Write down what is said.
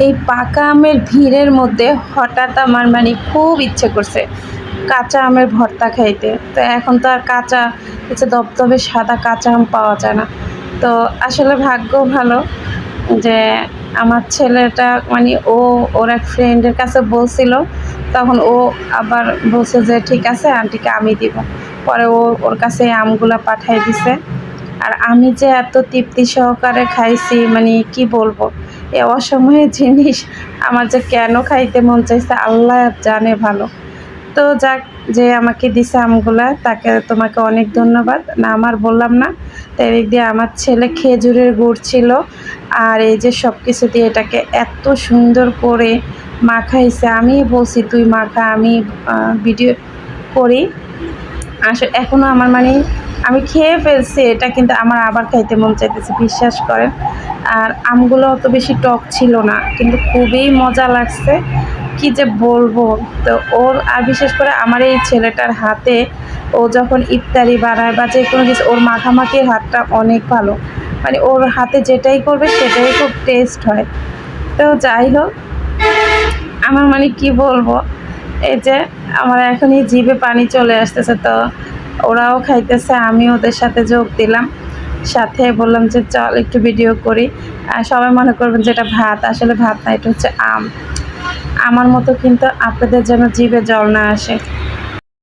এই পাকা আমের ভিড়ের মধ্যে হঠাৎ আমার মানে খুব ইচ্ছে করছে কাঁচা আমের ভর্তা খাইতে। তো এখন তো আর কাঁচা, হচ্ছে দপদপে সাদা কাঁচা আম পাওয়া যায় না। তো আসলে ভাগ্য ভালো যে আমার ছেলেটা মানে ও, ওর এক ফ্রেন্ডের কাছে বলছিল, তখন ও আবার বলছে যে, ঠিক আছে আন্টিকে আমি দিব। পরে ও ওর কাছে আমগুলো পাঠাই দিছে। আর আমি যে এত তৃপ্তি সহকারে খাইছি মানে কি বলব? এ অসময়ে জিনিস আমার যে কেন খাইতে মন চাইছে, আল্লাহ জানে ভালো। তো যাক, যে আমাকে দিছে আমগুলা, তাকে তোমাকে অনেক ধন্যবাদ। না, আমার বললাম না, তাই দিয়ে আমার ছেলে খেজুরের গুড় ছিল, আর এই যে সব কিছু দিয়ে এটাকে এত সুন্দর করে মাখাইছে। আমি বলছি, তুই মাখা, আমি ভিডিও করি। আসলে এখনও আমার মানে আমি খেয়ে ফেলছি, এটা কিন্তু আমার আবার খাইতে মন চাইতেছে, বিশ্বাস করেন। আর আমগুলো অত বেশি টক ছিল না, কিন্তু খুবই মজা লাগছে। কি যে বলব, তো ওর, আর বিশেষ করে আমার এই ছেলেটার হাতে, ও যখন ইফতারি বানায় বা যে কোনো কিছু, ওর মাখামাখির হাতটা অনেক ভালো। মানে ওর হাতে যেটাই করবে, সেটাই খুব টেস্ট হয়। তো যাই হোক, আমার মানে কি বলব, এই যে আমার এখনই জিভে পানি চলে আসতেছে, তো ওরাও খাইতেছে, আমি ওদের সাথে যোগ দিলাম। সাথে বললাম যে, চল একটু ভিডিও করি। আর সবাই মনে করবেন যেটা ভাত। আসলে ভাত না, এটা হচ্ছে আম। আমার মতো কিন্তু আপনাদের যেন জিভে জল না আসে।